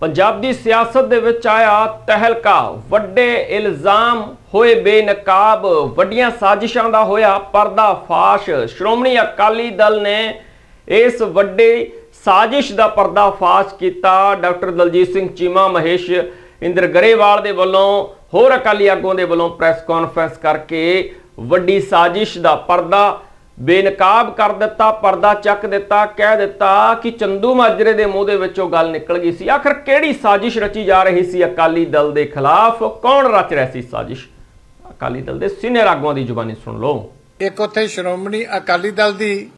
ਪੰਜਾਬ ਦੀ ਸਿਆਸਤ ਦੇ ਵਿੱਚ ਆਇਆ ਤਹਿਲਕਾ। ਵੱਡੇ ਇਲਜ਼ਾਮ ਹੋਏ, ਬੇਨਕਾਬ, ਵੱਡੀਆਂ ਸਾਜ਼ਿਸ਼ਾਂ ਦਾ ਹੋਇਆ ਪਰਦਾ ਫਾਸ਼ ਸ਼੍ਰੋਮਣੀ ਅਕਾਲੀ ਦਲ ਨੇ ਇਸ ਵੱਡੇ ਸਾਜ਼ਿਸ਼ ਦਾ ਪਰਦਾ ਫਾਸ਼ ਕੀਤਾ। ਡਾਕਟਰ ਦਲਜੀਤ ਸਿੰਘ ਚੀਮਾ, ਮਹੇਸ਼ ਇੰਦਰ ਗਰੇਵਾਲ ਦੇ ਵੱਲੋਂ, ਹੋਰ ਅਕਾਲੀ ਆਗੂਆਂ ਦੇ ਵੱਲੋਂ ਪ੍ਰੈਸ ਕਾਨਫਰੰਸ ਕਰਕੇ ਵੱਡੀ ਸਾਜ਼ਿਸ਼ ਦਾ ਪਰਦਾ ਬੇਨਕਾਬ ਕਰ ਦਿੱਤਾ, ਪਰਦਾ ਚੱਕ ਦਿੱਤਾ, ਕਹਿ ਦਿੱਤਾ ਕਿ ਚੰਦੂ ਮਾਜਰੇ ਦੇ ਮੂੰਹ ਦੇ ਵਿੱਚੋਂ ਗੱਲ ਨਿਕਲ ਗਈ ਸੀ। ਆਖਰ ਕਿਹੜੀ ਸਾਜ਼ਿਸ਼ ਰਚੀ ਜਾ ਰਹੀ ਸੀ ਅਕਾਲੀ ਦਲ ਦੇ ਖਿਲਾਫ? ਕੌਣ ਰਚ ਰਿਹਾ ਸੀ ਸਾਜ਼ਿਸ਼? ਅਕਾਲੀ ਦਲ ਦੇ ਸੀਨੀਅਰ ਆਗੂਆਂ ਦੀ ਜ਼ੁਬਾਨੀ ਸੁਣ ਲਓ। ਇੱਕ ਉੱਥੇ ਸ਼੍ਰੋਮਣੀ ਅਕਾਲੀ ਦਲ ਦੀ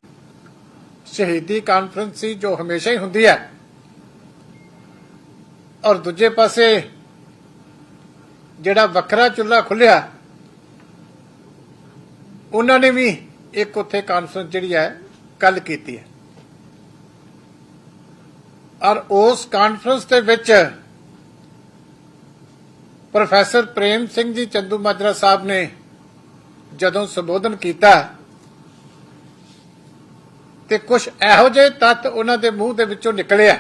ਸ਼ਹੀਦੀ ਕਾਨਫਰੰਸ ਸੀ, ਜੋ ਹਮੇਸ਼ਾ ਹੀ ਹੁੰਦੀ ਹੈ। ਔਰ ਦੂਜੇ ਪਾਸੇ ਜਿਹੜਾ ਵੱਖਰਾ ਚੁੱਲ੍ਹਾ ਖੁੱਲਿਆ ਉਹਨਾਂ ਨੇ ਵੀ ਇੱਕ ਉੱਥੇ ਕਾਨਫਰੰਸ ਜਿਹੜੀ ਹੈ ਕੱਲ ਕੀਤੀ ਹੈ। ਔਰ ਉਸ ਕਾਨਫਰੰਸ ਦੇ ਵਿੱਚ ਪ੍ਰੋਫੈਸਰ ਪ੍ਰੇਮ ਸਿੰਘ ਜੀ ਚੰਦੂ ਮਾਜਰਾ ਸਾਹਿਬ ਨੇ ਜਦੋਂ ਸੰਬੋਧਨ ਕੀਤਾ ਤੇ ਕੁਝ ਇਹੋ ਜਿਹੇ ਤੱਤ ਉਹਨਾਂ ਦੇ ਮੂੰਹ ਦੇ ਵਿੱਚੋਂ ਨਿਕਲਿਆ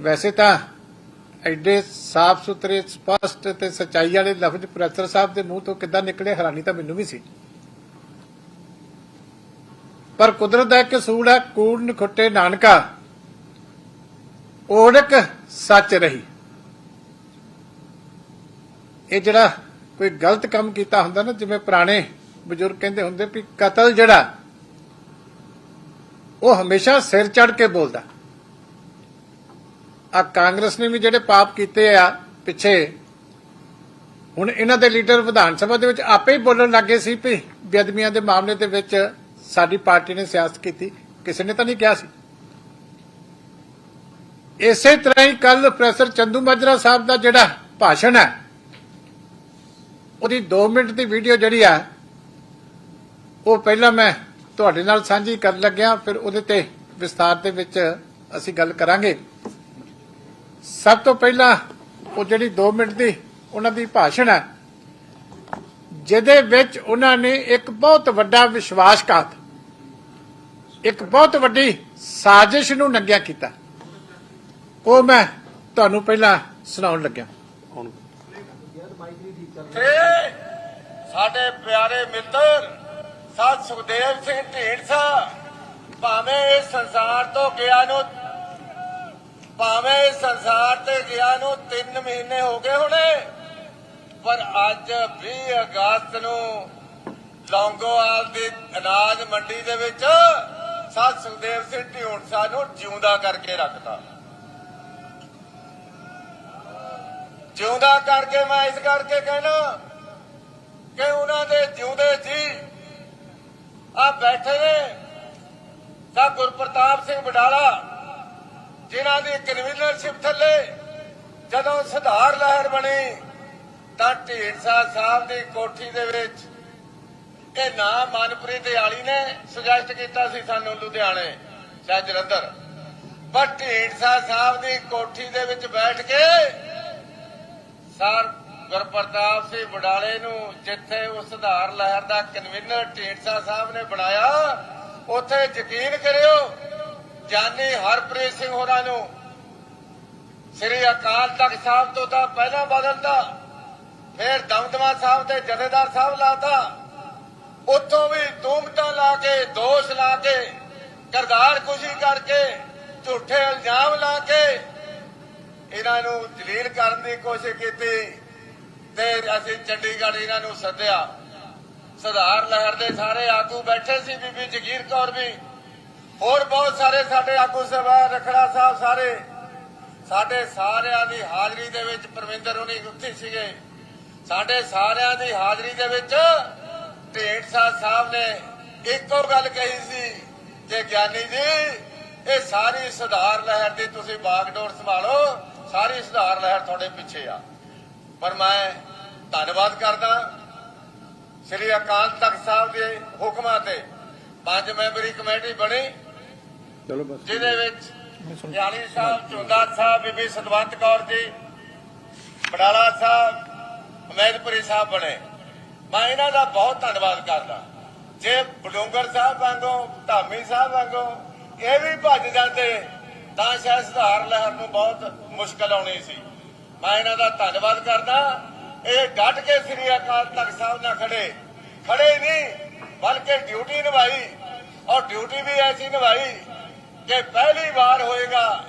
ਵੈਸੇ ਤਾਂ ਐਡੇ ਸਾਫ਼ ਸੁਥਰੇ ਸਪਸ਼ਟ ਤੇ ਸਚਾਈ ਵਾਲੇ ਲਫ਼ਜ਼ ਪ੍ਰੋਫੈਸਰ ਸਾਹਿਬ ਦੇ ਮੂੰਹ ਤੋਂ ਕਿੱਦਾਂ ਨਿਕਲੇ ਹੈਰਾਨੀ ਤਾਂ ਮੈਨੂੰ ਵੀ ਸੀ। ਪਰ ਕੁਦਰਤ ਦਾ ਇੱਕ ਸੂੜ ਹੈ ਕੂੜ ਨਖੁੱਟੇ ਨਾਨਕਾ। ਓੜਕ ਸੱਚ ਰਹੀ। ਇਹ ਜਿਹੜਾ ਕੋਈ ਗਲਤ ਕੰਮ ਕੀਤਾ ਹੁੰਦਾ ਨਾ, ਜਿਵੇਂ ਪੁਰਾਣੇ ਬਜ਼ੁਰਗ ਕਹਿੰਦੇ ਹੁੰਦੇ ਵੀ ਕਤਲ ਜਿਹੜਾ, ਉਹ ਹਮੇਸ਼ਾ ਸਿਰ ਚੜ ਕੇ ਬੋਲਦਾ। ਆ ਕਾਂਗਰਸ ਨੇ ਵੀ ਜਿਹੜੇ ਪਾਪ ਕੀਤੇ ਆ ਪਿੱਛੇ, ਹੁਣ ਇਹਨਾਂ ਦੇ ਲੀਡਰ ਵਿਧਾਨ ਸਭਾ ਦੇ ਵਿੱਚ ਆਪੇ ਹੀ ਬੋਲਣ ਲੱਗੇ ਸੀ ਵੀ ਬੇਅਦਮੀਆਂ ਦੇ ਮਾਮਲੇ ਦੇ ਵਿੱਚ ਸਾਡੀ ਪਾਰਟੀ ਨੇ ਸਿਆਸਤ ਕੀਤੀ। ਕਿਸੇ ਨੇ ਤਾਂ ਨਹੀਂ ਕਿਹਾ ਸੀ। ਇਸੇ ਤਰ੍ਹਾਂ ਹੀ ਕੱਲ ਪ੍ਰੋਫੈਸਰ ਚੰਦੂ ਮਾਜਰਾ ਸਾਹਿਬ ਦਾ ਜਿਹੜਾ ਭਾਸ਼ਣ ਹੈ, ਉਹਦੀ 2 ਮਿੰਟ ਦੀ ਵੀਡੀਓ ਜਿਹੜੀ ਆ, ਉਹ ਪਹਿਲਾਂ ਮੈਂ ਤੁਹਾਡੇ ਨਾਲ ਸਾਂਝੀ ਕਰਨ ਲੱਗਿਆ, ਫਿਰ ਉਹਦੇ ਤੇ ਵਿਸਥਾਰ ਦੇ ਵਿੱਚ ਅਸੀਂ ਗੱਲ ਕਰਾਂਗੇ। ਸਭ ਤੋਂ ਪਹਿਲਾਂ ਉਹ ਜਿਹੜੀ 2 ਮਿੰਟ ਦੀ ਉਹਨਾਂ ਦੀ ਭਾਸ਼ਣ ਹੈ ਜਿਹਦੇ ਵਿੱਚ ਉਹਨਾਂ ਨੇ ਇੱਕ ਬਹੁਤ ਵੱਡਾ ਵਿਸ਼ਵਾਸਘਾਤ ਇੱਕ ਬਹੁਤ ਵੱਡੀ ਸਾਜ਼ਿਸ਼ ਨੂੰ ਨੰਗਿਆ ਕੀਤਾ। ਉਹ ਮੈਂ ਤੁਹਾਨੂੰ ਪਹਿਲਾਂ ਸੁਣਾਉਣ ਲੱਗਿਆ। ਸਾਡੇ ਪਿਆਰੇ ਮਿੱਤਰ ਸਾਧ ਸੁਖਦੇਵ ਸਿੰਘ ਢੀਂਡਸਾ ਭਾਵੇਂ ਇਸ ਸੰਸਾਰ ਤੋਂ ਗਿਆ ਨੂੰ ਭਾਵੇਂ ਸੰਸਾਰ ਤੇ ਗਿਆ ਨੂੰ 3 ਮਹੀਨੇ ਹੋ ਗਏ ਹੋਣੇ, ਪਰ ਅੱਜ 20 ਅਗਸਤ ਨੂੰ ਲੌਂਗੋਵਾਲ ਦੀ ਅਨਾਜ ਮੰਡੀ ਦੇ ਵਿੱਚ ਸਾਧ ਸੁਖਦੇਵ ਸਿੰਘ ਢੀਂਡਸਾ ਨੂੰ ਜਿਉਂਦਾ ਕਰਕੇ ਰੱਖਤਾ। ਜਿਉਂਦਾ ਕਰਕੇ ਮੈਂ ਇਸ ਕਰਕੇ ਕਹਿਣਾ ਕਿ ਉਹਨਾਂ ਦੇ ਜਿਉਂਦੇ ਜੀ ਆ ਬੈਠੇ ਨੇ ਤਾਂ ਗੁਰਪ੍ਰਤਾਪ ਸਿੰਘ ਬਡਾਲਾ ਜਿਨ੍ਹਾਂ ਦੀ ਕਨਵੀਨਰਸ਼ਿਪ ਥੱਲੇ ਜਦੋਂ ਸੁਧਾਰ ਲਹਿਰ ਬਣੀ, ਤਾਂ ਢੀਂਡਸਾ ਸਾਹਿਬ ਦੀ ਕੋਠੀ ਦੇ ਵਿੱਚ ਇਹ ਨਾਮ ਮਨਪ੍ਰੀਤ ਦਿਆਲੀ ਨੇ ਸੁਜੈਸਟ ਕੀਤਾ ਸੀ ਸਾਨੂੰ ਲੁਧਿਆਣੇ ਸ਼ਾਇਦ ਜਲੰਧਰ। ਪਰ ਢੀਂਡਸਾ ਸਾਹਿਬ ਦੀ ਕੋਠੀ ਦੇ ਵਿੱਚ ਬੈਠ ਕੇ ਸਰ ਗੁਰਪ੍ਰਤਾਪ ਸਿੰਘ ਬਡਾਲੇ ਨੂੰ ਜਿੱਥੇ ਉਸ ਸੁਧਾਰ ਲਹਿਰ ਦਾ ਕਨਵੀਨਰ ਢੀਂਡਸਾ ਸਾਹਿਬ ਨੇ ਬਣਾਇਆ, ਉੱਥੇ ਯਕੀਨ ਕਰਿਓ ਜਾਨੀ ਹਰਪ੍ਰੀਤ ਸਿੰਘ ਹੋਰਾਂ ਨੂੰ ਸ੍ਰੀ ਅਕਾਲ ਤਖਤ ਸਾਹਿਬ ਤੋਂ ਤਾਂ ਪਹਿਲਾਂ ਬਦਲਦਾ ਫਿਰ ਦਮਦਮਾ ਸਾਹਿਬ ਦੇ ਜਥੇਦਾਰ ਸਾਹਿਬ ਲਾਤਾ। ਉੱਥੋਂ ਵੀ ਤੂਮਟਾਂ ਲਾ ਕੇ, ਦੋਸ਼ ਲਾ ਕੇ ਕਰਦਾਰ ਖੁਸ਼ੀ ਕਰਕੇ, ਝੂਠੇ ਇਲਜ਼ਾਮ ਲਾ ਕੇ ਇਹਨਾਂ ਨੂੰ ਦਲੀਲ ਕਰਨ ਦੀ ਕੋਸ਼ਿਸ਼ ਕੀਤੀ ਤੇ ਅਸੀਂ ਚੰਡੀਗੜ੍ਹ ਇਹਨਾਂ ਨੂੰ ਸੱਦਿਆ। ਸੁਧਾਰ ਲਹਿਰ ਦੇ ਸਾਰੇ ਆਗੂ ਬੈਠੇ ਸੀ ਬੀਬੀ ਜਗੀਰ ਕੌਰ ਵੀ। ਹੋਰ ਬਹੁਤ ਸਾਰੇ ਸਾਡੇ ਆਗੂ ਸਭਾ ਰਖੜਾ ਸਾਹਿਬ ਸਾਰੇ। ਸਾਡੇ ਸਾਰਿਆਂ ਦੀ ਹਾਜ਼ਰੀ ਦੇ ਵਿੱਚ ਪਰਵਿੰਦਰ ਹੁਣੀ ਉੱਥੇ ਸੀਗੇ। ਸਾਡੇ ਸਾਰਿਆਂ ਦੀ ਹਾਜ਼ਰੀ ਦੇ ਵਿੱਚ ਢੇਂਡਸਾ ਸਾਹਿਬ ਨੇ ਇੱਕੋ ਗੱਲ ਕਹੀ ਸੀ ਕਿ ਗਿਆਨੀ ਜੀ, ਇਹ ਸਾਰੀ ਸੁਧਾਰ ਲਹਿਰ ਦੀ ਤੁਸੀਂ ਬਾਗਡੋਰ ਸੰਭਾਲੋ, ਸਾਰੀ ਸੁਧਾਰ ਲਹਿਰ ਤੁਹਾਡੇ ਪਿੱਛੇ ਆ। ਪਰ ਮੈਂ ਧੰਨਵਾਦ ਕਰਦਾ ਸ੍ਰੀ ਅਕਾਲ ਤਖਤ ਸਾਹਿਬ ਦੇ ਹੁਕਮਾਂ ਤੇ। ਪੰਜ ਮੈਂਬਰੀ ਕਮੇਟੀ ਬਣੀ। ਜਿਹਦੇ ਵਿੱਚ ਯਾਲੀ ਸਾਹਿਬ ਚੁੰਦਾ ਸਾਹਿਬ ਬੀਬੀ ਸਤਵੰਤ ਕੌਰ ਜੀ, ਬਡਾਲਾ ਸਾਹਿਬ, ਅਮੈਦਪੁਰੀ ਸਾਹਿਬ ਬਣੇ। ਮੈਂ ਇਹਨਾਂ ਦਾ ਬਹੁਤ ਧੰਨਵਾਦ ਕਰਦਾ। ਜੇ ਬਡੂੰਗਰ ਸਾਹਿਬ ਵਾਂਗੋ, ਧਾਮੀ ਸਾਹਿਬ ਵਾਂਗੋ ਇਹ ਵੀ ਭੱਜ ਜਾਂਦੇ, ਤਾਂ ਸ਼ਾਇਦ ਸੁਧਾਰ ਲਹਿਰ ਨੂੰ ਬਹੁਤ ਮੁਸ਼ਕਲ ਆਉਣੀ ਸੀ। ਮੈਂ ਇਹਨਾਂ ਦਾ ਧੰਨਵਾਦ ਕਰਦਾ। ਇਹ ਡਟ ਕੇ ਸ੍ਰੀ ਅਕਾਲ ਤਖਤ ਸਾਹਿਬ ਨਾਲ ਖੜੇ। ਖੜੇ ਹੀ ਨਹੀਂ, ਬਲਕਿ ਡਿਊਟੀ ਨਿਭਾਈ। ਔਰ ਡਿਊਟੀ ਵੀ ਐਸੀ ਨਿਭਾਈ ਕਿ ਪਹਿਲੀ ਵਾਰ ਹੋਏਗਾ,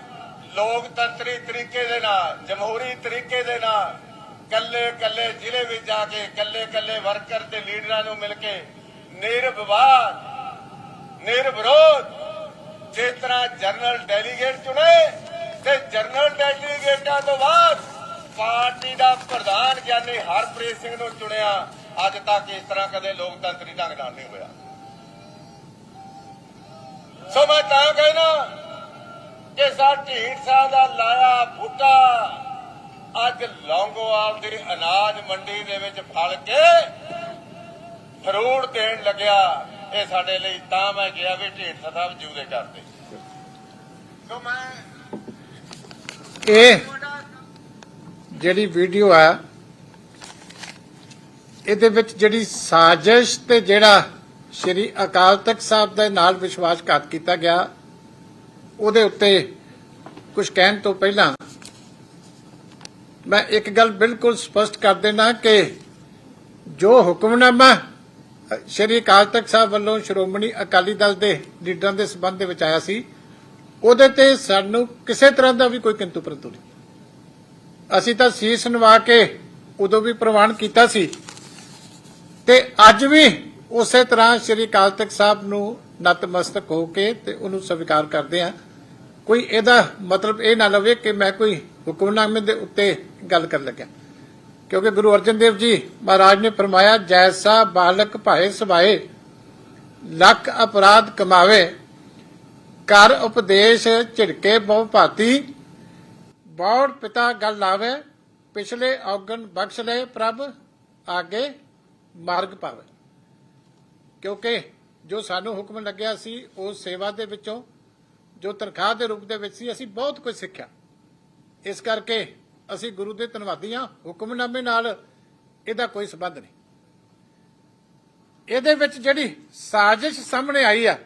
ਲੋਕਤੰਤਰੀ ਤਰੀਕੇ ਦੇ ਨਾਲ, ਜਮਹੂਰੀ ਤਰੀਕੇ ਦੇ ਨਾਲ ਕੱਲੇ ਕੱਲੇ ਜ਼ਿਲ੍ਹੇ ਵਿੱਚ ਜਾ ਕੇ ਕੱਲੇ ਕੱਲੇ ਵਰਕਰ ਤੇ ਲੀਡਰਾਂ ਨੂੰ ਮਿਲ ਕੇ ਨਿਰਵਿਵਾਦ, ਨਿਰਵਿਰੋਧ, ਜਿਸ ਤਰ੍ਹਾਂ ਜਨਰਲ ਡੈਲੀਗੇਟ ਚੁਣੇ ਤੇ ਜਨਰਲ ਡੈਲੀਗੇਟਾਂ ਤੋਂ ਬਾਅਦ ਪਾਰਟੀ ਦਾ ਪ੍ਰਧਾਨ ਗਿਆਨੀ ਹਰਪ੍ਰੀਤ ਸਿੰਘ ਨੂੰ ਚੁਣਿਆ, ਅੱਜ ਤੱਕ ਇਸ ਤਰ੍ਹਾਂ ਕਦੇ ਲੋਕਤੰਤਰੀ ਢੰਗ ਨਾਲ ਨਹੀਂ ਹੋਇਆ। ਸੋ ਮੈਂ ਤਾਂ ਕਹਿਣਾ ਕਿ ਸਾ ਢੀਂਡ ਸਾਹਿਬ ਦਾ ਲਾਇਆ ਬੂਟਾ, ਅੱਜ ਲੌਂਗੋਵਾਲ ਦੀ ਅਨਾਜ ਮੰਡੀ ਦੇ ਵਿੱਚ ਫਲ ਕੇ ਫਰੂਟ ਦੇਣ ਲੱਗਿਆ, ਇਹ ਸਾਡੇ ਲਈ ਤਾਂ ਮੈਂ ਗਿਆ ਵੀ ਢੀਂਡ ਸਾਹਿਬ ਜੂਦੇ ਕਰਦੇ ਸੋ ਮੈਂ ਇਹ ਜਿਹੜੀ ਵੀਡੀਓ ਆ, ਇਹਦੇ ਵਿੱਚ ਜਿਹੜੀ ਸਾਜ਼ਿਸ਼ ਤੇ ਜਿਹੜਾ ਸ਼੍ਰੀ ਅਕਾਲ ਤਖਤ ਸਾਹਿਬ ਦੇ ਨਾਲ ਵਿਸ਼ਵਾਸਘਾਤ ਕੀਤਾ ਗਿਆ। ਉਹਦੇ ਉੱਤੇ ਕੁਝ ਕਹਿਣ ਤੋਂ ਪਹਿਲਾਂ ਮੈਂ ਇੱਕ ਗੱਲ ਬਿਲਕੁਲ ਸਪਸ਼ਟ ਕਰ ਦੇਣਾ ਕਿ ਜੋ ਹੁਕਮਨਾਮਾ ਸ਼੍ਰੀ ਅਕਾਲ ਤਖਤ ਸਾਹਿਬ ਵੱਲੋਂ ਸ਼੍ਰੋਮਣੀ ਅਕਾਲੀ ਦਲ ਦੇ ਲੀਡਰਾਂ ਦੇ ਸਬੰਧ ਦੇ ਵਿੱਚ ਆਇਆ ਸੀ, ਉਹਦੇ ਤੇ ਸਾਨੂੰ ਕਿਸੇ ਤਰ੍ਹਾਂ ਦਾ ਵੀ ਕੋਈ ਕਿੰਤੂ ਪਰੰਤੂ ਨਹੀਂ। ਅਸੀਂ ਤਾਂ ਸੀਸ ਨਵਾ ਕੇ ਉਦੋਂ ਵੀ ਪ੍ਰਵਾਨ ਕੀਤਾ ਸੀ ਤੇ ਅੱਜ ਵੀ ਉਸੇ ਤਰ੍ਹਾਂ ਸ਼੍ਰੀ ਅਕਾਲ ਤਖਤ ਸਾਹਿਬ ਨੂੰ ਨਤਮਸਤਕ ਹੋ ਕੇ ਤੇ ਉਹਨੂੰ ਸਵੀਕਾਰ ਕਰਦੇ ਆ ਕੋਈ ਇਹਦਾ ਮਤਲਬ ਇਹ ਨਾ ਲਵੇ ਕਿ ਮੈਂ ਕੋਈ ਹੁਕਮਨਾਮੇ ਦੇ ਉੱਤੇ ਗੱਲ ਕਰਨ ਲੱਗਿਆ। ਕਿਉਂਕਿ ਗੁਰੂ ਅਰਜਨ ਦੇਵ ਜੀ ਮਹਾਰਾਜ ਨੇ ਫਰਮਾਇਆ, ਜੈਸਾ ਬਾਲਕ ਭਾਏ ਸਭਾਏ ਲੱਖ ਅਪਰਾਧ ਕਮਾਵੇ, ਕਰ ਉਪਦੇਸ਼ ਝਿੜਕੇ ਬਹੁ ਭਾਤੀ, ਬੌੜ ਪਿਤਾ ਗੱਲ ਲਾਵੇ, ਪਿਛਲੇ ਔਗਣ ਬਖਸ਼ ਲੈ ਪ੍ਰਭ, ਆਗੇ ਮਾਰਗ ਪਾਵੇ। ਕਿਉਂਕਿ ਜੋ ਸਾਨੂੰ ਹੁਕਮ ਲੱਗਿਆ ਸੀ ਉਸ ਸੇਵਾ ਦੇ ਵਿੱਚੋਂ, ਜੋ ਤਨਖਾਹ ਦੇ ਰੂਪ ਦੇ ਵਿੱਚ ਸੀ, ਅਸੀਂ ਬਹੁਤ ਕੁਝ ਸਿੱਖਿਆ। ਇਸ ਕਰਕੇ ਅਸੀਂ ਗੁਰੂ ਦੇ ਧੰਨਵਾਦੀ ਹਾਂ, ਹੁਕਮਨਾਮੇ ਨਾਲ ਇਹਦਾ ਕੋਈ ਸਬੰਧ ਨਹੀਂ। ਇਹਦੇ ਵਿੱਚ ਜਿਹੜੀ ਸਾਜ਼ਿਸ਼ ਸਾਹਮਣੇ ਆਈ ਆ,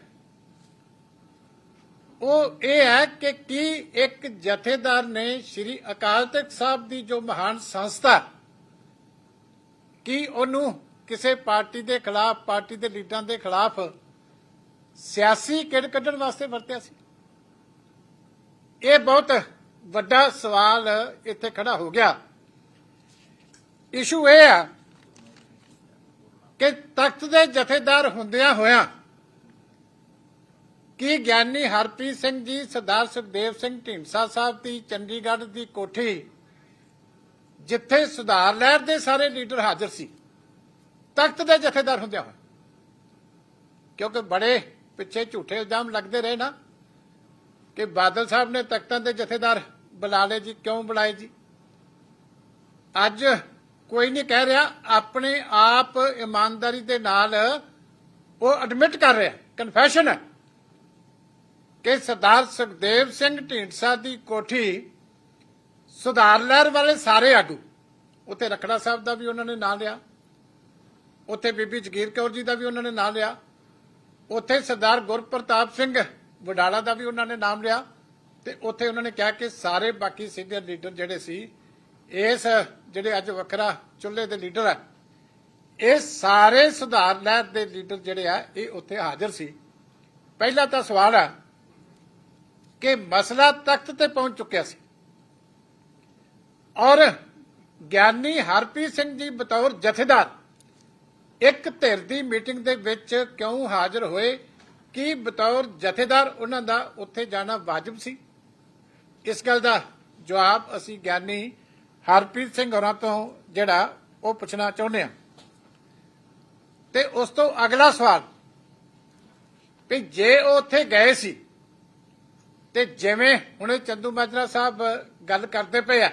ਉਹ ਇਹ ਹੈ ਕਿ ਕੀ ਇੱਕ ਜਥੇਦਾਰ ਨੇ ਸ੍ਰੀ ਅਕਾਲ ਤਖਤ ਸਾਹਿਬ ਦੀ ਜੋ ਮਹਾਨ ਸੰਸਥਾ, ਕੀ ਉਹਨੂੰ ਕਿਸੇ ਪਾਰਟੀ ਦੇ ਖਿਲਾਫ, ਪਾਰਟੀ ਦੇ ਲੀਡਰਾਂ ਦੇ ਖਿਲਾਫ ਸਿਆਸੀ ਕਿੜ ਕੱਢਣ ਵਾਸਤੇ ਵਰਤਿਆ ਸੀ? ਇਹ ਬਹੁਤ ਵੱਡਾ ਸਵਾਲ ਇੱਥੇ ਖੜਾ ਹੋ ਗਿਆ। ਇਸ਼ੂ ਇਹ ਆ ਕਿ ਤਖਤ ਦੇ ਜਥੇਦਾਰ ਹੁੰਦਿਆਂ ਹੋਇਆਂ ਕੀ ਗਿਆਨੀ ਹਰਪ੍ਰੀਤ ਸਿੰਘ ਜੀ, ਸਰਦਾਰ ਸੁਖਦੇਵ ਸਿੰਘ ਢੀਂਡਸਾ ਸਾਹਿਬ ਦੀ, ਚੰਡੀਗੜ੍ਹ ਦੀ ਕੋਠੀ ਜਿੱਥੇ ਸੁਧਾਰ ਲਹਿਰ ਦੇ ਸਾਰੇ ਲੀਡਰ ਹਾਜ਼ਰ ਸੀ? ਤਖਤ ਦੇ ਜਥੇਦਾਰ ਹੁੰਦਿਆਂ ਹੋਇਆ ਕਿਉਂਕਿ ਬੜੇ ਪਿੱਛੇ ਝੂਠੇ ਇਲਜ਼ਾਮ ਲੱਗਦੇ ਰਹੇ ਨਾ ਕਿ ਬਾਦਲ ਸਾਹਿਬ ਨੇ ਤਖਤਾਂ ਦੇ ਜਥੇਦਾਰ ਬੁਲਾ ਲਏ ਜੀ, ਕਿਉਂ ਬੁਲਾਏ ਜੀ? ਅੱਜ ਕੋਈ ਨਹੀਂ ਕਹਿ ਰਿਹਾ, ਆਪਣੇ ਆਪ ਇਮਾਨਦਾਰੀ ਦੇ ਨਾਲ ਉਹ ਐਡਮਿਟ ਕਰ ਰਿਹਾ ਕਨਫੈਸ਼ਨ ਹੈ ਕਿ ਸਰਦਾਰ ਸੁਖਦੇਵ ਸਿੰਘ ਢੀਂਡਸਾ ਦੀ ਕੋਠੀ ਸੁਧਾਰ ਲਹਿਰ ਵਾਲੇ ਸਾਰੇ ਆਗੂ, ਉੱਥੇ ਰਖੜਾ ਸਾਹਿਬ ਦਾ ਵੀ ਉਹਨਾਂ ਨੇ ਨਾਂ ਲਿਆ। ਉੱਥੇ ਬੀਬੀ ਜਗੀਰ ਕੌਰ ਜੀ ਦਾ ਵੀ ਉਹਨਾਂ ਨੇ ਨਾਮ ਲਿਆ। ਉੱਥੇ ਸਰਦਾਰ ਗੁਰਪ੍ਰਤਾਪ ਸਿੰਘ ਵਡਾਲਾ ਦਾ ਵੀ ਉਹਨਾਂ ਨੇ ਨਾਮ ਲਿਆ ਤੇ ਉੱਥੇ ਉਹਨਾਂ ਨੇ ਕਿਹਾ ਕਿ ਸਾਰੇ ਬਾਕੀ ਸੀਨੀਅਰ ਲੀਡਰ ਜਿਹੜੇ ਸੀ, ਇਸ ਜਿਹੜੇ ਅੱਜ ਵੱਖਰਾ ਚੁੱਲ੍ਹੇ ਦੇ ਲੀਡਰ ਆ, ਇਹ ਸਾਰੇ ਸੁਧਾਰ ਲਹਿਰ ਦੇ ਲੀਡਰ ਜਿਹੜੇ ਆ, ਇਹ ਉੱਥੇ ਹਾਜ਼ਰ ਸੀ। ਪਹਿਲਾ ਤਾਂ ਸਵਾਲ ਆ ਕਿ ਮਸਲਾ ਤਖਤ ਤੇ ਪਹੁੰਚ ਚੁੱਕਿਆ ਸੀ। ਔਰ ਗਿਆਨੀ ਹਰਪ੍ਰੀਤ ਸਿੰਘ ਜੀ ਬਤੌਰ ਜਥੇਦਾਰ ਇੱਕ ਧਿਰ ਦੀ ਮੀਟਿੰਗ ਦੇ ਵਿੱਚ ਕਿਉਂ ਹਾਜ਼ਰ ਹੋਏ? ਕੀ ਬਤੌਰ ਜਥੇਦਾਰ ਉਹਨਾਂ ਦਾ ਉੱਥੇ ਜਾਣਾ ਵਾਜਬ ਸੀ? ਇਸ ਗੱਲ ਦਾ ਜਵਾਬ ਅਸੀਂ ਗਿਆਨੀ ਹਰਪ੍ਰੀਤ ਸਿੰਘ ਹੋਰਾਂ ਤੋਂ, ਜਿਹੜਾ ਉਹ ਪੁੱਛਣਾ ਚਾਹੁੰਦੇ ਹਾਂ। ਤੇ ਉਸ ਤੋਂ ਅਗਲਾ ਸਵਾਲ, ਵੀ ਜੇ ਉਹ ਉੱਥੇ ਗਏ ਸੀ, ਤੇ ਜਿਵੇਂ ਹੁਣੇ ਚੰਦੂ ਮਾਜਰਾ ਸਾਹਿਬ ਗੱਲ ਕਰਦੇ ਪਏ ਆ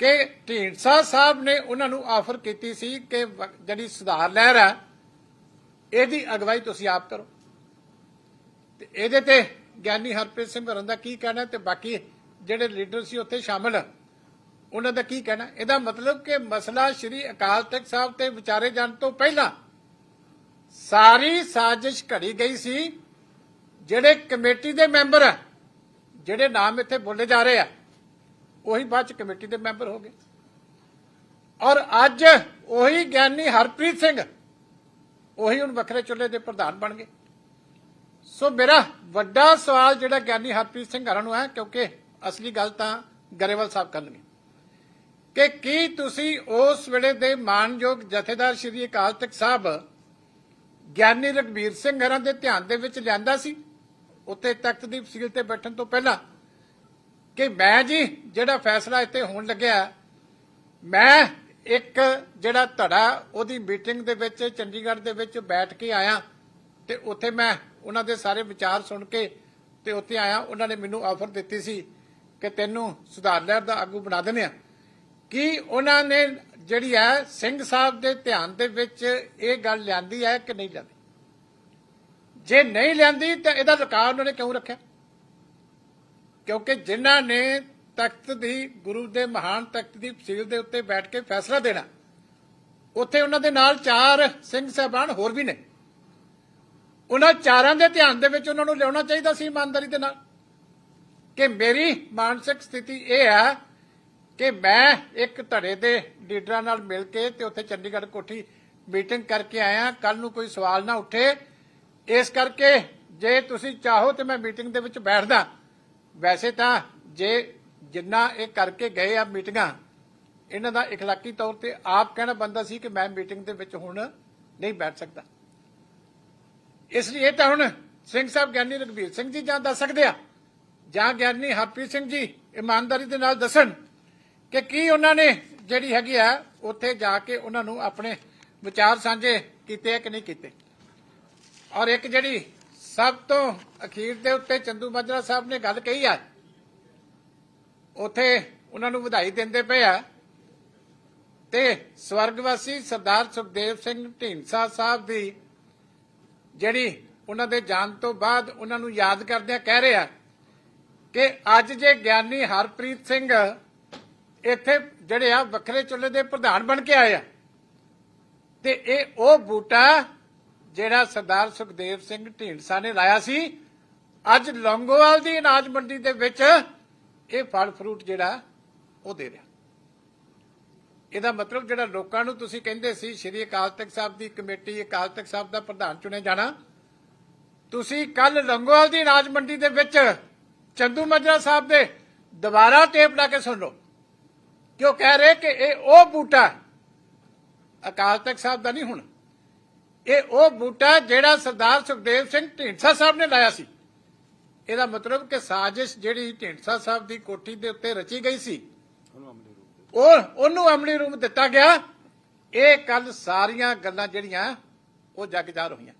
ਕਿ ਢੀਂਡਸਾ ਸਾਹਿਬ ਨੇ ਉਹਨਾਂ ਨੂੰ ਆਫਰ ਕੀਤੀ ਸੀ ਕਿ ਜਿਹੜੀ ਸੁਧਾਰ ਲਹਿਰ ਆ ਇਹਦੀ ਅਗਵਾਈ ਤੁਸੀਂ ਆਪ ਕਰੋ। ਤੇ ਇਹਦੇ ਤੇ ਗਿਆਨੀ ਹਰਪ੍ਰੀਤ ਸਿੰਘ ਹੋਰਾਂ ਦਾ ਕੀ ਕਹਿਣਾ ਤੇ ਬਾਕੀ ਜਿਹੜੇ ਲੀਡਰ ਸੀ ਉੱਥੇ ਸ਼ਾਮਲ ਆ, ਉਹਨਾਂ ਦਾ ਕੀ ਕਹਿਣਾ? ਇਹਦਾ ਮਤਲਬ ਕਿ ਮਸਲਾ ਸ਼੍ਰੀ ਅਕਾਲ ਤਖਤ ਸਾਹਿਬ ਤੇ ਵਿਚਾਰੇ ਜਾਣ ਤੋਂ ਪਹਿਲਾਂ ਸਾਰੀ ਸਾਜ਼ਿਸ਼ ਘੜੀ ਗਈ ਸੀ ਜਿਹੜੇ ਕਮੇਟੀ ਦੇ ਮੈਂਬਰ ਆ ਜਿਹੜੇ ਨਾਮ ਇੱਥੇ ਬੋਲੇ ਜਾ ਰਹੇ ਆ ਉਹੀ ਬਾਅਦ ਚ ਕਮੇਟੀ ਦੇ ਮੈਂਬਰ ਹੋ ਗਏ। ਔਰ ਅੱਜ ਉਹੀ ਗਿਆਨੀ ਹਰਪ੍ਰੀਤ ਸਿੰਘ, ਉਹੀ ਹੁਣ ਵੱਖਰੇ ਚੁੱਲ੍ਹੇ ਦੇ ਪ੍ਰਧਾਨ ਬਣ ਗਏ। ਸੋ ਮੇਰਾ ਵੱਡਾ ਸਵਾਲ ਜਿਹੜਾ ਗਿਆਨੀ ਹਰਪ੍ਰੀਤ ਸਿੰਘ ਹਰਾਂ ਨੂੰ ਹੈ, ਕਿਉਂਕਿ ਅਸਲੀ ਗੱਲ ਤਾਂ ਗਰੇਵਾਲ ਸਾਹਿਬ ਕਰਨਗੇ। ਕਿ ਕੀ ਤੁਸੀਂ ਉਸ ਵੇਲੇ ਦੇ ਮਾਨਯੋਗ ਜਥੇਦਾਰ ਸ਼੍ਰੀ ਅਕਾਲ ਤਖਤ ਸਾਹਿਬ ਗਿਆਨੀ ਰਗਵੀਰ ਸਿੰਘ ਹਰਾਂ ਦੇ ਧਿਆਨ ਦੇ ਵਿੱਚ ਲਿਆਂਦਾ ਸੀ? ਉੱਤੇ ਤਖਤ ਦੀ ਫਸੀਲ ਤੇ ਬੈਠਣ ਤੋਂ ਪਹਿਲਾਂ ਕਿ ਮੈਂ ਜੀ ਜਿਹੜਾ ਫੈਸਲਾ ਇੱਥੇ ਹੋਣ ਲੱਗਿਆ, ਮੈਂ ਇੱਕ ਜਿਹੜਾ ਧੜਾ ਉਹਦੀ ਮੀਟਿੰਗ ਦੇ ਵਿੱਚ, ਚੰਡੀਗੜ੍ਹ ਦੇ ਵਿੱਚ ਬੈਠ ਕੇ ਆਇਆ ਤੇ ਉੱਥੇ ਮੈਂ ਉਹਨਾਂ ਦੇ ਸਾਰੇ ਵਿਚਾਰ ਸੁਣ ਕੇ ਤੇ ਉੱਥੇ ਆਇਆ, ਉਹਨਾਂ ਨੇ ਮੈਨੂੰ ਆਫਰ ਦਿੱਤੀ ਸੀ ਕਿ ਤੈਨੂੰ ਸੁਧਾਰ ਲਹਿਰ ਦਾ ਆਗੂ ਬਣਾ ਦਿੰਦੇ ਆ ਕਿ ਉਹਨਾਂ ਨੇ ਜਿਹੜੀ ਹੈ, ਸਿੰਘ ਸਾਹਿਬ ਦੇ ਧਿਆਨ ਦੇ ਵਿੱਚ ਇਹ ਗੱਲ ਲਿਆਂਦੀ ਹੈ ਕਿ ਨਹੀਂ ਲਿਆਂਦੀ? ਜੇ ਨਹੀਂ ਲਿਆਂਦੀ ਤਾਂ ਇਹਦਾ ਰਿਕਾਰਡ ਉਹਨਾਂ ਨੇ ਕਿਉਂ ਰੱਖਿਆ? ਕਿਉਂਕਿ ਜਿਨ੍ਹਾਂ ਨੇ ਤਖਤ ਦੀ, ਗੁਰੂ ਦੇ ਮਹਾਨ ਤਖਤ ਦੀ ਫਸੀਲ ਦੇ ਉੱਤੇ ਬੈਠ ਕੇ ਫੈਸਲਾ ਦੇਣਾ, ਉੱਥੇ ਉਹਨਾਂ ਦੇ ਨਾਲ ਚਾਰ ਸਿੰਘ ਸਾਹਿਬਾਨ ਹੋਰ ਵੀ ਨੇ। ਉਹਨਾਂ ਚਾਰਾਂ ਦੇ ਧਿਆਨ ਦੇ ਵਿੱਚ ਉਹਨਾਂ ਨੂੰ ਲਿਆਉਣਾ ਚਾਹੀਦਾ ਸੀ ਇਮਾਨਦਾਰੀ ਦੇ ਨਾਲ। ਕਿ ਮੇਰੀ ਮਾਨਸਿਕ ਸਥਿਤੀ ਇਹ ਹੈ ਕਿ ਮੈਂ ਇੱਕ ਧੜੇ ਦੇ ਲੀਡਰਾਂ ਨਾਲ ਮਿਲ ਕੇ ਤੇ ਉੱਥੇ ਚੰਡੀਗੜ੍ਹ ਕੋਠੀ ਮੀਟਿੰਗ ਕਰਕੇ ਆਇਆ ਕੱਲ ਨੂੰ ਕੋਈ ਸਵਾਲ ਨਾ ਉੱਠੇ। ਇਸ ਕਰਕੇ ਜੇ ਤੁਸੀਂ ਚਾਹੋ ਤੇ ਮੈਂ ਮੀਟਿੰਗ ਦੇ ਵਿੱਚ ਬੈਠਦਾ। ਵੈਸੇ ਤਾਂ ਜੇ ਜਿੰਨਾ ਇਹ ਕਰਕੇ ਗਏ ਆ ਮੀਟਿੰਗਾਂ ਇਹਨਾਂ ਦਾ اخلاقی ਤੌਰ ਤੇ ਆਪ ਕਹਿਣਾ ਬੰਦਾ ਸੀ ਕਿ ਮੈਂ ਮੀਟਿੰਗ ਦੇ ਵਿੱਚ ਹੁਣ ਨਹੀਂ ਬੈਠ ਸਕਦਾ ਇਸ ਲਈ ਇਹ ਤਾਂ ਹੁਣ ਸਿੰਘ ਸਾਹਿਬ ਗਿਆਨੀ ਰਗਵੀਰ ਸਿੰਘ ਜੀ ਜਾਂ ਦੱਸ ਸਕਦੇ ਆ ਜਾਂ ਗਿਆਨੀ ਹਰਪ੍ਰੀਤ ਸਿੰਘ ਜੀ ਇਮਾਨਦਾਰੀ ਦੇ ਨਾਲ ਦੱਸਣ ਕਿ ਕੀ ਉਹਨਾਂ ਨੇ ਜਿਹੜੀ ਹੈਗੀ ਆ ਉੱਥੇ ਜਾ ਕੇ ਉਹਨਾਂ ਨੂੰ ਆਪਣੇ ਵਿਚਾਰ ਸਾਂਝੇ ਕੀਤੇ ਆ ਕਿ ਨਹੀਂ ਕੀਤੇ ਔਰ ਇੱਕ ਜਿਹੜੀ ਸਭ ਤੋਂ ਅਖੀਰ ਦੇ ਉੱਤੇ ਚੰਦੂ ਮਾਜਰਾ ਸਾਹਿਬ ਨੇ ਗੱਲ ਕਹੀ ਆ। ਉਥੇ ਉਹਨਾਂ ਨੂੰ ਵਧਾਈ ਦਿੰਦੇ ਪਏ ਆ। ਤੇ ਸਵਰਗਵਾਸੀ ਸਰਦਾਰ ਸੁਖਦੇਵ ਸਿੰਘ ਢੀਂਡਸਾ ਸਾਹਿਬ ਦੀ ਜਿਹੜੀ ਉਹਨਾਂ ਦੇ ਜਾਣ ਤੋਂ ਬਾਅਦ ਉਹਨਾਂ ਨੂੰ ਯਾਦ ਕਰਦਿਆਂ ਕਹਿ ਰਿਹਾ ਕਿ ਅੱਜ ਜੇ ਗਿਆਨੀ ਹਰਪ੍ਰੀਤ ਸਿੰਘ ਇੱਥੇ ਜਿਹੜੇ ਆ ਵੱਖਰੇ ਚੁੱਲ੍ਹੇ ਦੇ ਪ੍ਰਧਾਨ ਬਣ ਕੇ ਆਏ ਆ, ਤੇ ਇਹ ਉਹ ਬੂਟਾ ਜਿਹੜਾ ਸਰਦਾਰ ਸੁਖਦੇਵ ਸਿੰਘ ਢੀਂਡਸਾ ਨੇ ਲਾਇਆ ਸੀ, ਅੱਜ ਲੌਂਗੋਵਾਲ ਦੀ ਅਨਾਜ ਮੰਡੀ ਦੇ ਵਿੱਚ ਇਹ ਫਲ ਫਰੂਟ ਜਿਹੜਾ, ਉਹ ਦੇ ਰਿਹਾ। ਇਹਦਾ ਮਤਲਬ ਜਿਹੜਾ ਲੋਕਾਂ ਨੂੰ ਤੁਸੀਂ ਕਹਿੰਦੇ ਸੀ, ਸ਼੍ਰੀ ਅਕਾਲ ਤਖਤ ਸਾਹਿਬ ਦੀ ਕਮੇਟੀ, ਅਕਾਲ ਤਖਤ ਸਾਹਿਬ ਦਾ ਪ੍ਰਧਾਨ ਚੁਣੇ ਜਾਣਾ, ਤੁਸੀਂ ਕੱਲ ਲੰਗੋਵਾਲ ਦੀ ਅਨਾਜ ਮੰਡੀ ਦੇ ਵਿੱਚ ਚੰਦੂ ਮਜਰਾ ਸਾਹਿਬ ਦੇ ਦੁਬਾਰਾ ਟੇਪ ਲਾ ਕੇ ਸੁਣ ਲਓ। ਕਿਉਂ ਕਹਿ ਰਹੇ ਕਿ ਇਹ ਉਹ ਬੂਟਾ, ਅਕਾਲ ਤਖਤ ਸਾਹਿਬ ਦਾ ਨਹੀਂ ਹੁਣ। ਇਹ ਉਹ ਬੂਟਾ ਜਿਹੜਾ ਸਰਦਾਰ ਸੁਖਦੇਵ ਸਿੰਘ ਢੀਂਡਸਾ ਸਾਹਿਬ ਨੇ ਲਾਇਆ ਸੀ। ਇਹਦਾ ਮਤਲਬ ਕਿ ਸਾਜ਼ਿਸ਼ ਜਿਹੜੀ ਢੀਂਡਸਾ ਸਾਹਿਬ ਦੀ ਕੋਠੀ ਦੇ ਉੱਤੇ ਰਚੀ ਗਈ ਸੀ। ਉਹ, ਉਹਨੂੰ ਅਮਲੀ ਰੂਪ ਦਿੱਤਾ ਗਿਆ। ਇਹ ਕੱਲ ਸਾਰੀਆਂ ਗੱਲਾਂ ਜਿਹੜੀਆਂ ਉਹ ਜਗਜਾਰ ਹੋਈਆਂ।